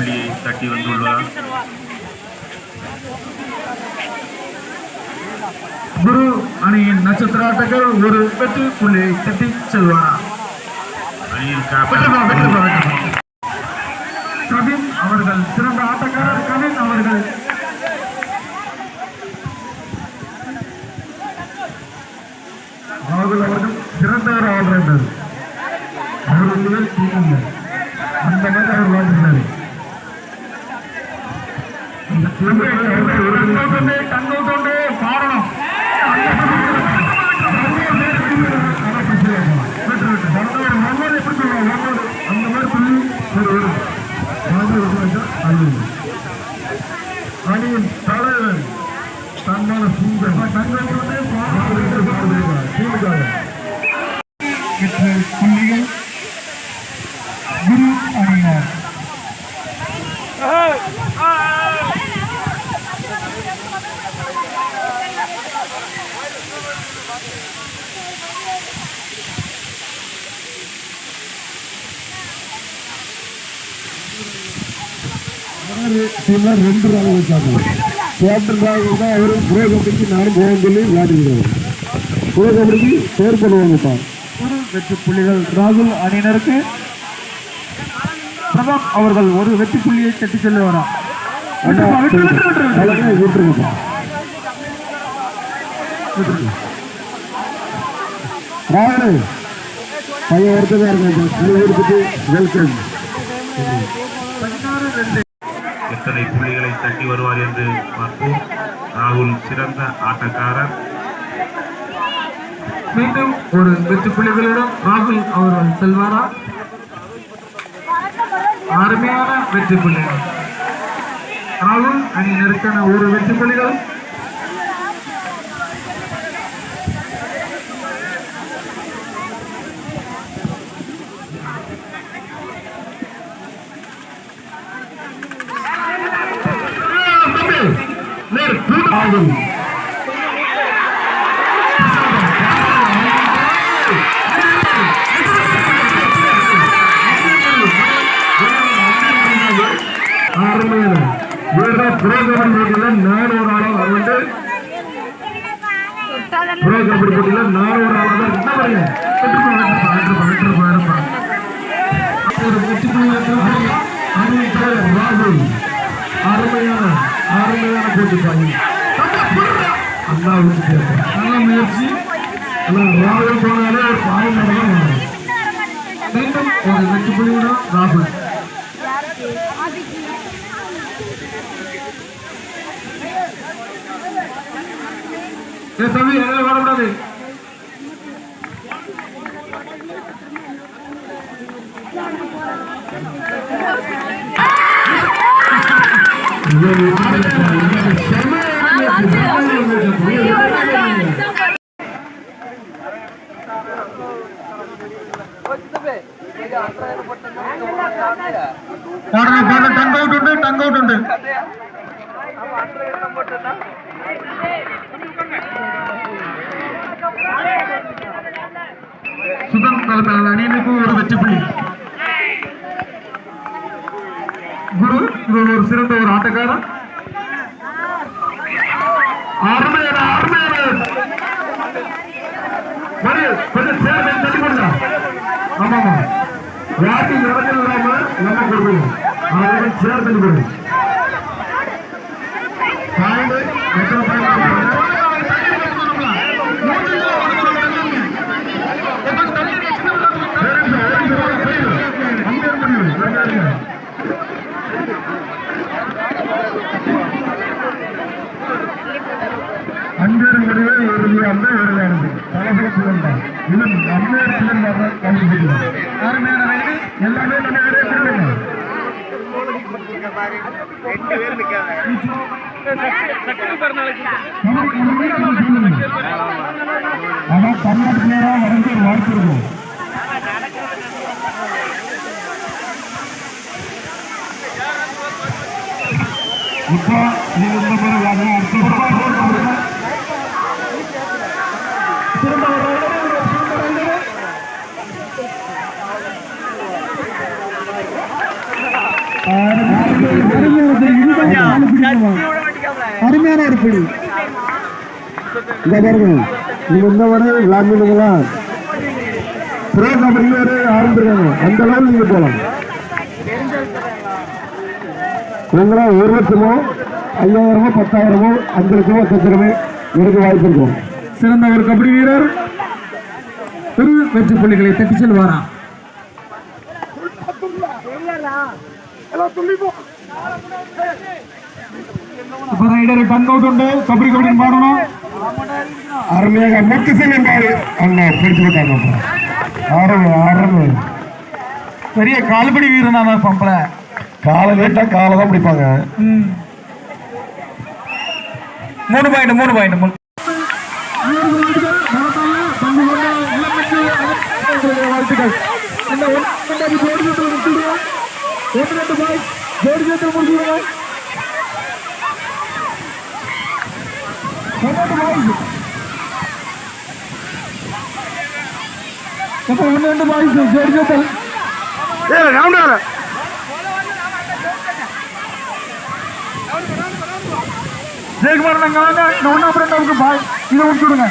புள்ளியை தட்டி வந்துள்ளார். குரு அணியின் நட்சத்திர ஆட்டங்கள் ஒரு வெற்றி புள்ளியை தட்டி செல்வார்? கவின் அவர்கள் சிறந்த ஆட்டக்காரர் கவின் அவர்கள். அவர்கள் அவர்கள் சிறந்த ஒரு ஆல்ரவுண்டர் அவர்களுடைய அந்த மாதிரி டீம் கண்ணோட்டோண்டு பாடணும் அந்த மாதிரி புள்ளி ஒரு ஒரு மாதிரி ஒரு அது அணியின் தலைவன் தன்மான சுந்தர் தங்களுக்கு டீமுக்காக பெற்ற புள்ளிகள் குரு அணியினர் டீம்ல ரெண்டு ராகுல் வச்சாங்க. கேப்டன் தான் அவர் புரோ கபடிக்கு நானும் போகன்னு சொல்லி விளையாடுகிறார் புரோ கபடிக்கு பேர் ஒரு வெற்றி புள்ளிகள் ராகுல் அணியினருக்கு. அவர்கள் ஒரு வெற்றி புள்ளியை தட்டி செல்லுவாரா? விட்டுருங்கப்பா ராகுல் பையன் ஒருத்ததான் இருக்கேன். வெல்கம். எத்தனை புள்ளிகளை தட்டி வருவார் என்று பார்ப்போம். ராகுல் சிறந்த ஆட்டக்காரர். மீண்டும் ஒரு வெற்றி புள்ளிகளுடன் ராகுல் அவர்கள் செல்வாரா? அருமையான வெற்றி புள்ளிகள் ராகுல் அணி நெருக்கான ஒரு வெற்றி புள்ளிகள் ராகுல் அருமையான வேற புரோ கபடி போட்டியில நானூறு ஆளாக வந்து என்ன பாருங்க நல்ல முயற்சி. ராகுல் போனாலே ஒரு பாயம் வரும். மீண்டும் ஒரு வெற்றி புள்ளியுடன் ராகுல். தம்பி எங்களை வரக்கூடாது దాంట్లో దాంట్లో టంగ్ అవుట్ ఉండే టంగ్ అవుట్ ఉండే సుతం కలపాలని నీకు ஒரு வெற்றி புள்ளி குரு இவர் ஒரு சிறந்த ஒரு ஆட்டக்காரர் அருமையான அருமையான மறு கொஞ்சம் சேர்ந்து தள்ளி கொடுங்க ஆமாமா ஆமா யாருக்கும் நடக்கல இல்லாம நம்ம கொடுக்கணும் அவர்கள் சேர் தமிழ்நாட்டு நேரம் வரைஞ்சு ஒரு வாய்ப்பு இருக்கும் இப்போ நீங்க இந்த மாதிரி விளையாடுங்க அடுத்த அருமையான ஒரு பிடி. இந்த பாருங்க நீங்க இந்த வரை விளாண்டுங்களா ப்ரோ கபடி அந்த அளவு நீங்க போகலாம் உங்களா ஒரு லட்சமோ ஐயாயிரமோ பத்தாயிரமோ அஞ்சு லட்சமோ லட்சமோ எடுக்க வாய்ப்பு இருக்கும் சிறந்த ஒரு கபடி வீரர் பெரு வெற்றி புள்ளிகளை தட்டி செல்வாரா? இப்பதான் இடரை டங் அவுட் உண்டு கபடி கபடி பாடணும் அருமையாக முத்து செல்லும் பாரு அண்ணா பிடிச்சு விட்டாங்க ஆரம்பு ஆரம்பு பெரிய கால்படி வீரன் தான் பம்பல? காலை லேட்டா காலை தான் பிடிப்பாங்க. மூணு பாயிண்ட் மூணு பாயிண்ட் மூணு. வாழ்த்துக்கள். இந்த ஒன்று ஜோடி ஜோடி முடிச்சுடுவோம் ஒன்று ரெண்டு பாய் ஜோடி ஜோடி முடிச்சுடுவோம் రెండు బాయ్స్ జోడి చేస్తారు రౌండ్ ஜெயிக்க மாட்டாங்க நான் பாய் இதை விட்டு விடுங்க